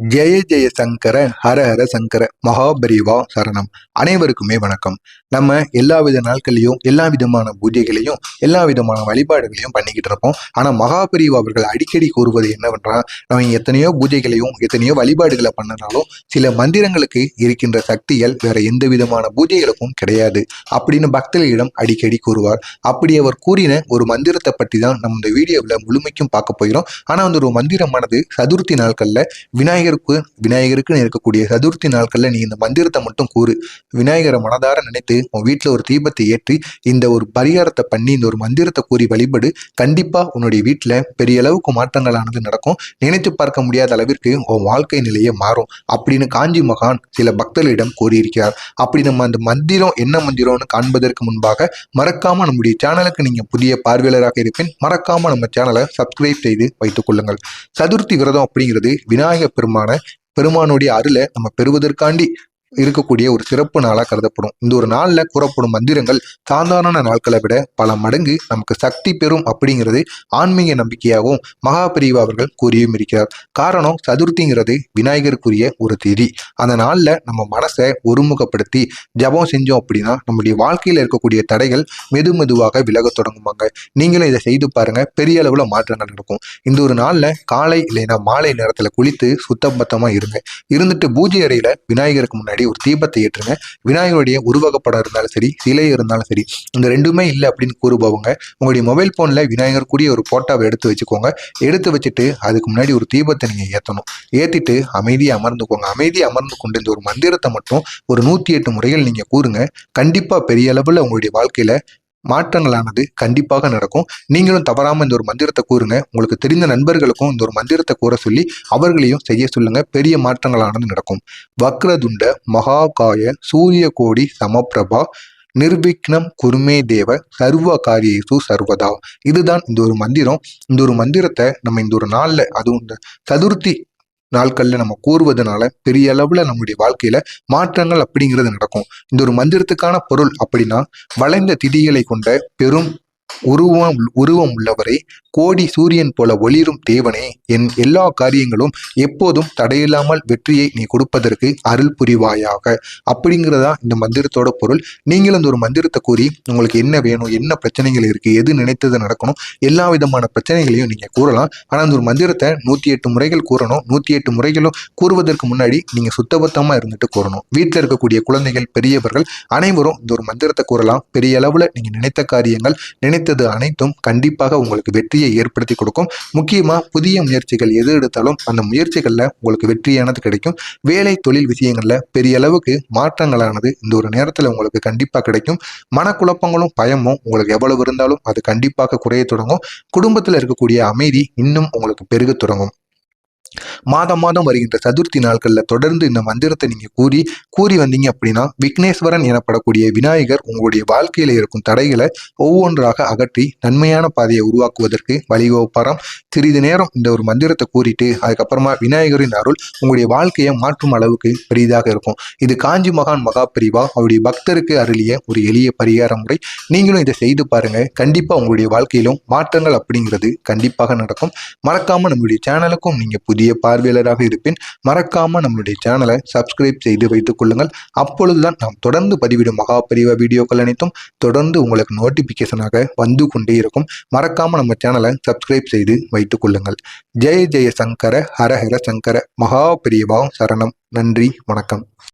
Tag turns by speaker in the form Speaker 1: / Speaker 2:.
Speaker 1: ஜெய ஜெய சங்கர ஹர ஹர சங்கர மகாபரிவா சரணம். அனைவருக்குமே வணக்கம். நம்ம எல்லா வித நாட்களையும் எல்லா விதமான பூஜைகளையும் எல்லா விதமான வழிபாடுகளையும் பண்ணிக்கிட்டு இருப்போம். ஆனா மகாபரிவா அவர்கள் அடிக்கடி கூறுவது என்னவென்றால் நம்ம எத்தனையோ பூஜைகளையும் எத்தனையோ வழிபாடுகளை பண்ணனாலும் சில மந்திரங்களுக்கு இருக்கின்ற சக்திகள் வேற எந்த விதமான பூஜைகளுக்கும் கிடையாது அப்படின்னு பக்தர்களிடம் அடிக்கடி கூறுவார். அப்படி அவர் கூறின ஒரு மந்திரத்தை பற்றி தான் நம்ம இந்த வீடியோவில் முழுமைக்கும் பார்க்க போகிறோம். ஆனா அந்த ஒரு மந்திரமானது சதுர்த்தி நாட்கள்ல விநாயகர் விநாயகருக்கு விநாயகருக்குன்னு இருக்கக்கூடிய சதுர்த்தி நாட்களில் நீ இந்த மந்திரத்தை மட்டும் கூறு. விநாயகரை மனதார நினைத்து உன் வீட்டில் ஒரு தீபத்தை ஏற்றி இந்த ஒரு பரிகாரத்தை பண்ணி இந்த ஒரு மந்திரத்தை கூறி வழிபடு. கண்டிப்பாக உன்னுடைய வீட்டில் பெரிய அளவுக்கு மாற்றங்களானது நடக்கும். நினைத்து பார்க்க முடியாத அளவிற்கு உன் வாழ்க்கை நிலையே மாறும். அப்படின்னு காஞ்சி மகான் சில பக்தர்களிடம் கூறியிருக்கிறார். அப்படி நம்ம அந்த மந்திரம் என்ன மந்திரம்னு காண்பதற்கு முன்பாக மறக்காமல் நம்முடைய சேனலுக்கு நீங்கள் புதிய பார்வையாளராக இருப்பேன். மறக்காமல் நம்ம சேனலை சப்ஸ்கிரைப் செய்து வைத்துக் கொள்ளுங்கள். சதுர்த்தி விரதம் அப்படிங்கிறது விநாயகர் பெருமாள் பெருமான பெருமானுடைய அருளை நம்ம பெறுவதற்காண்டி இருக்கக்கூடிய ஒரு சிறப்பு நாளாக கருதப்படும். இந்த ஒரு நாளில் கூறப்படும் மந்திரங்கள் சாதாரண நாட்களை விட பல மடங்கு நமக்கு சக்தி பெறும் அப்படிங்கிறது ஆன்மீக நம்பிக்கையாகவும் மகாபிரிவா அவர்கள் கூறியும் இருக்கிறார். காரணம் சதுர்த்திங்கிறது விநாயகருக்குரிய ஒரு திதி. அந்த நாளில் நம்ம மனசை ஒருமுகப்படுத்தி ஜபம் செஞ்சோம் அப்படின்னா நம்முடைய வாழ்க்கையில் இருக்கக்கூடிய தடைகள் மெது மெதுவாக விலக தொடங்குவாங்க. நீங்களும் இதை செய்து பாருங்க. பெரிய அளவில் மாற்றங்கள் நடக்கும். இந்த ஒரு நாளில் காலை இல்லைன்னா மாலை நேரத்தில் குளித்து சுத்தம் பத்தமாக இருங்க. இருந்துட்டு பூஜை அறையில் விநாயகருக்கு முன்னாடி முன்னாடி ஒரு தீபத்தை ஏற்றுங்க. விநாயகருடைய உருவகப்படம் இருந்தாலும் சரி சிலை இருந்தாலும் சரி இந்த ரெண்டுமே இல்லை அப்படின்னு கூறுபவங்க உங்களுடைய மொபைல் ஃபோனில் விநாயகர் கூடிய ஒரு ஃபோட்டோவை எடுத்து வச்சுக்கோங்க. எடுத்து வச்சுட்டு அதுக்கு முன்னாடி ஒரு தீபத்தை நீங்கள் ஏற்றணும் ஏற்றிட்டு அமைதியாக அமர்ந்துக்கோங்க. அமைதியாக அமர்ந்து கொண்டு இந்த ஒரு மந்திரத்தை மட்டும் ஒரு நூற்றி எட்டு முறைகள் நீங்கள் கூறுங்க. கண்டிப்பாக பெரிய அளவில் உங்களுடைய வாழ்க்கையில் மாற்றங்களானது கண்டிப்பாக நடக்கும். நீங்களும் தவறாமல் இந்த ஒரு மந்திரத்தை கூறுங்க. உங்களுக்கு தெரிந்த நண்பர்களுக்கும் இந்த ஒரு மந்திரத்தை கூற சொல்லி அவர்களையும் செய்ய சொல்லுங்க. பெரிய மாற்றங்களானது நடக்கும். வக்ரதுண்ட மகாகாய சூரிய கோடி சமப்பிரபா நிர்விக்னம் குருமே தேவ சர்வ காரியேசு சர்வதா. இதுதான் இந்த ஒரு மந்திரம். இந்த ஒரு மந்திரத்தை நம்ம இந்த ஒரு நாளில் அதுவும் இந்த சதுர்த்தி நாட்கள்ல நம்ம கூறுவதனால பெரிய அளவில் நம்முடைய வாழ்க்கையில மாற்றங்கள் அப்படிங்கிறது நடக்கும். இந்த ஒரு மந்திரத்துக்கான பொருள் அப்படின்னா வளைந்த திதிகளை கொண்ட பெரும் உருவம் உருவம் உள்ளவரே கோடி சூரியன் போல ஒளிரும் தேவனே என் எல்லா காரியங்களும் எப்போதும் தடையில்லாமல் வெற்றியை நீ கொடுப்பதற்கு அருள் புரிவாயாக. அப்படிங்கிறதா இந்த மந்திரத்தோட பொருள். நீங்களும் இந்த ஒரு மந்திரத்தை கூறி உங்களுக்கு என்ன வேணும் என்ன பிரச்சனைகள் இருக்குது எது நினைத்தது நடக்கணும் எல்லா விதமான பிரச்சனைகளையும் நீங்கள் கூறலாம். ஆனால் அந்த ஒரு மந்திரத்தை நூற்றி எட்டு முறைகள் கூறணும். நூற்றி எட்டு முறைகளும் கூறுவதற்கு முன்னாடி நீங்கள் சுத்தபத்தமாக இருந்துட்டு கூறணும். வீட்டில் இருக்கக்கூடிய குழந்தைகள் பெரியவர்கள் அனைவரும் இந்த ஒரு மந்திரத்தை கூறலாம். பெரிய அளவில் நீங்கள் நினைத்த காரியங்கள் நினைத்தது அனைத்தும் கண்டிப்பாக உங்களுக்கு வெற்றியை ஏற்படுத்தி கொடுக்கும். முக்கியமாக புதிய முயற்சிகள் எது எடுத்தாலும் அந்த முயற்சிகளில் உங்களுக்கு வெற்றியானது கிடைக்கும். வேலை தொழில் விஷயங்களில் பெரிய அளவுக்கு மாற்றங்களானது இந்த ஒரு நேரத்தில் உங்களுக்கு கண்டிப்பாக கிடைக்கும். மனக்குழப்பங்களும் பயமும் உங்களுக்கு எவ்வளவு இருந்தாலும் அது கண்டிப்பாக குறைய தொடங்கும். குடும்பத்தில் இருக்கக்கூடிய அமைதி இன்னும் உங்களுக்கு பெருக தொடங்கும். மாதம் மாதம் வருகின்ற சதுர்த்தி நாட்களில் தொடர்ந்து இந்த மந்திரத்தை நீங்கள் கூறி கூறி வந்தீங்க அப்படின்னா விக்னேஸ்வரன் எனப்படக்கூடிய விநாயகர் உங்களுடைய வாழ்க்கையில இருக்கும் தடைகளை ஒவ்வொன்றாக அகற்றி நன்மையான பாதையை உருவாக்குவதற்கு வழிவகுப்பாராம். சிறிது நேரம் இந்த ஒரு மந்திரத்தை கூறிட்டு அதுக்கப்புறமா விநாயகரின் அருள் உங்களுடைய வாழ்க்கையை மாற்றும் அளவுக்கு பெரிதாக இருக்கும். இது காஞ்சி மகான் மகாபிரிவா அவருடைய பக்தருக்கு அருளிய ஒரு எளிய பரிகார முறை. நீங்களும் இதை செய்து பாருங்க. கண்டிப்பாக உங்களுடைய வாழ்க்கையிலும் மாற்றங்கள் அப்படிங்கிறது கண்டிப்பாக நடக்கும். மறக்காமல் நம்மளுடைய சேனலுக்கும் நீங்கள் புதிய பார்வையாளராக இருப்பேன் மறக்காமல் நம்மளுடைய சேனலை சப்ஸ்கிரைப் செய்து வைத்துக் கொள்ளுங்கள். அப்பொழுதுதான் நாம் தொடர்ந்து பதிவிடும் மகா வீடியோக்கள் அனைத்தும் தொடர்ந்து உங்களுக்கு நோட்டிபிகேஷனாக வந்து கொண்டே இருக்கும். மறக்காமல் நம்ம சேனலை சப்ஸ்கிரைப் செய்து வைத்துக் கொள்ளுங்கள். ஜெய ஜெய சங்கர ஹர ஹர சங்கர மகா சரணம். நன்றி வணக்கம்.